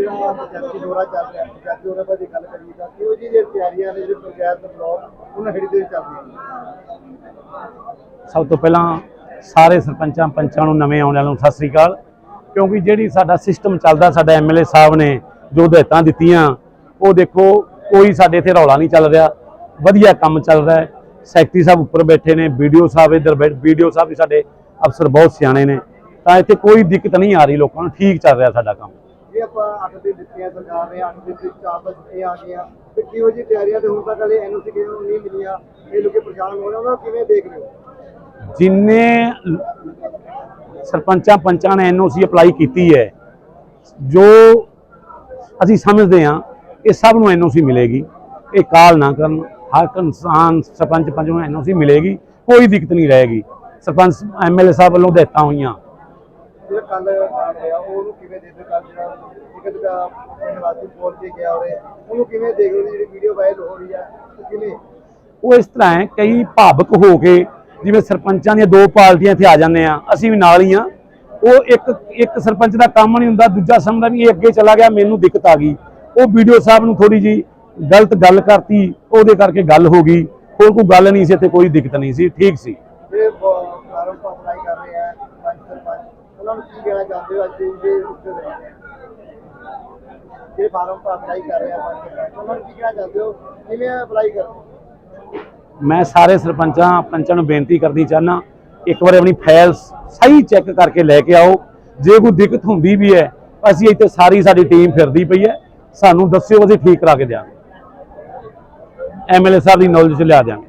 ਜਿਹੜਾ ਦੌਰਾ ਚੱਲ ਰਿਹਾ ਪੰਜਾਬੀ ਦੌਰੇ ਬਾਰੇ ਗੱਲ ਕਰੀਏ ਤਾਂ ਕਿਹੋ ਜਿਹੀ ਜਿਹੜੀਆਂ ਤਿਆਰੀਆਂ ਨੇ ਜਿਹੜੇ ਪੰਚਾਇਤ ਦੇ ਬਲਾਕ ਉਹਨਾਂ ਹੇਠ ਦੇ ਵਿੱਚ ਚੱਲਦੀਆਂ ਸਭ ਤੋਂ ਪਹਿਲਾਂ ਸਾਰੇ ਸਰਪੰਚਾਂ ਪੰਚਾਂ ਨੂੰ ਨਵੇਂ ਆਉਣ ਵਾਲਿਆਂ ਨੂੰ ਸਤਿ ਸ੍ਰੀ ਅਕਾਲ। ਕਿਉਂਕਿ ਜਿਹੜੀ ਸਾਡਾ ਸਿਸਟਮ ਚੱਲਦਾ, ਸਾਡਾ ਐਮਐਲਏ ਸਾਹਿਬ ਨੇ ਜੋ ਹਦਾਇਤਾਂ ਦਿੱਤੀਆਂ, ਉਹ ਦੇਖੋ, ਕੋਈ ਸਾਡੇ ਇੱਥੇ ਰੌਲਾ ਨਹੀਂ ਚੱਲ ਰਿਹਾ। ਵਧੀਆ ਕੰਮ ਚੱਲ ਰਿਹਾ ਹੈ। ਸੈਕਟਰੀ ਸਾਹਿਬ ਉੱਪਰ ਬੈਠੇ ਨੇ ਵੀਡੀਓ ਸਾਹਿਬ ਇੱਧਰ ਬੈਠ ਵੀਡੀਓ ਸਾਹਿਬ ਵੀ ਸਾਡੇ ਅਫਸਰ ਬਹੁਤ ਸਿਆਣੇ ਨੇ। ਤਾਂ ਇੱਥੇ ਕੋਈ ਦਿੱਕਤ ਨਹੀਂ ਆ ਰਹੀ ਲੋਕਾਂ ਨੂੰ, ਠੀਕ ਚੱਲ ਰਿਹਾ ਸਾਡਾ ਕੰਮ। ਜੇ ਆਪਾਂ ਅੱਠ ਦਿਨ ਦਿੱਤੀਆਂ ਸਰਕਾਰ ਨੇ ਅੱਠ ਦਿਨ ਵਿੱਚ ਚਾਰ ਤਾਂ ਛੁੱਟੀਆਂ ਆ। ਤੇ ਕਿਹੋ ਜਿਹੀ ਤਿਆਰੀਆਂ ਤੇ ਹੁਣ ਤੱਕ ਹਲੇ ਐਨਓਸੀ ਕਿਸੇ ਨੂੰ ਨਹੀਂ ਮਿਲੀਆਂ, ਇਹ ਲੋਕੀ ਪਰੇਸ਼ਾਨ ਹੋ ਰਹੇ ਉਹਨਾਂ ਨੂੰ ਕਿਵੇਂ ਦੇਖ ਰਹੇ ਹੋ? ਜਿੰਨੇ ਸਰਪੰਚਾਂ ਪੰਚਾਂ ਨੇ ਐਨਓਸੀ ਅਪਲਾਈ ਕੀਤੀ ਹੈ, ਜੋ ਅਸੀਂ ਸਮਝਦੇ ਹਾਂ, ਇਹ ਸਭ ਨੂੰ ਐਨਓਸੀ ਮਿਲੇਗੀ। ਇਹ ਕਾਲ ਨਾ ਕਰਨ, ਹਰ ਇੱਕ ਇਨਸਾਨ ਸਰਪੰਚ ਪੰਚ ਨੂੰ ਐਨਓਸੀ ਮਿਲੇਗੀ, ਕੋਈ ਦਿੱਕਤ ਨਹੀਂ ਰਹੇਗੀ। ਸਰਪੰਚ ਐਮਐਲਏ ਸਾਹਿਬ ਵੱਲੋਂ ਦਿੱਤਾ ਹੋਈਆਂ। ਜਿਹੜਾ ਕੱਲ ਹੋਇਆ ਉਹਨੂੰ ਕਿਵੇਂ ਦੇਖਦੇ ਕੱਲ ਜਿਹੜਾ ਇੱਕ ਦਾ ਨਿਵਾਸੀ ਬੋਲ ਕੇ ਗਿਆ ਉਹਦੇ ਉਹਨੂੰ ਕਿਵੇਂ ਦੇਖ ਰਹੇ ਜਿਹੜੀ ਵੀਡੀਓ ਵਾਇਰਲ ਹੋ ਰਹੀ ਹੈ ਉਹ ਕਿਵੇਂ? ਉਹ ਇਸ ਤਰ੍ਹਾਂ ਹੈ, ਕਈ ਭਾਵਕ ਹੋ ਕੇ ਜਿਵੇਂ ਸਰਪੰਚਾਂ ਦੀਆਂ ਦੋ ਪਾਰਟੀਆਂ ਇੱਥੇ ਆ ਜਾਂਦੇ ਆ, ਅਸੀਂ ਵੀ ਨਾਲ ਹੀ ਆ। ਉਹ ਇੱਕ ਇੱਕ ਸਰਪੰਚ ਦਾ ਕੰਮ ਨਹੀਂ ਹੁੰਦਾ, ਦੂਜਾ ਸਮਝਦਾ ਵੀ ਇਹ ਅੱਗੇ ਚਲਾ ਗਿਆ, ਮੈਨੂੰ ਦਿੱਕਤ ਆ ਗਈ। ਉਹ ਵੀਡੀਓ ਸਾਹਿਬ ਨੂੰ ਥੋੜੀ ਜੀ ਗਲਤ ਗੱਲ ਕਰਤੀ, ਉਹਦੇ ਕਰਕੇ ਗੱਲ ਹੋ ਗਈ। ਹੋਰ ਕੋਈ ਗੱਲ ਨਹੀਂ ਸੀ, ਇੱਥੇ ਕੋਈ ਦਿੱਕਤ ਨਹੀਂ ਸੀ, ਠੀਕ ਸੀ ਜਿਹੜੇ ਫਾਰਮ ਤੋਂ ਅਪਲਾਈ ਕਰ ਰਹੇ ਆ ਪੰਜ ਸਰਪੰਚ ਉਹਨਾਂ ਨੂੰ ਕੀ ਕਹਿਣਾ ਚਾਹੁੰਦੇ ਹੋ ਅੱਜ ਦੇ ਜਿਹੜੇ ਫਾਰਮ ਤੋਂ ਅਪਲਾਈ ਕਰ ਰਹੇ ਆ ਉਹਨਾਂ ਨੂੰ ਕੀ ਕਹਿਣਾ ਚਾਹੁੰਦੇ ਹੋ? ਕਿਵੇਂ ਅਪਲਾਈ ਕਰਦੇ ਮੈਂ ਸਾਰੇ ਸਰਪੰਚਾਂ, ਪੰਚਾਂ ਨੂੰ ਬੇਨਤੀ ਕਰਨੀ ਚਾਹਨਾ ਇੱਕ ਵਾਰ ਆਪਣੀ ਫਾਈਲ ਸਹੀ ਚੈੱਕ ਕਰਕੇ ਲੈ ਕੇ ਆਓ। ਜੇ ਕੋਈ ਦਿੱਕਤ ਹੁੰਦੀ ਵੀ ਹੈ, ਅਸੀਂ ਇੱਥੇ ਸਾਰੀ ਸਾਡੀ ਟੀਮ ਫਿਰਦੀ ਪਈ ਹੈ। ਸਾਨੂੰ ਦੱਸਿਓ, ਅਸੀਂ ਠੀਕ ਕਰਾ ਕੇ ਦਿਆਂਗੇ। ਐਮਐਲਏ ਸਾਹਿਬ ਦੀ ਨੌਲੇਜ ਚ ਲਿਆ ਦਿਆਂਗੇ।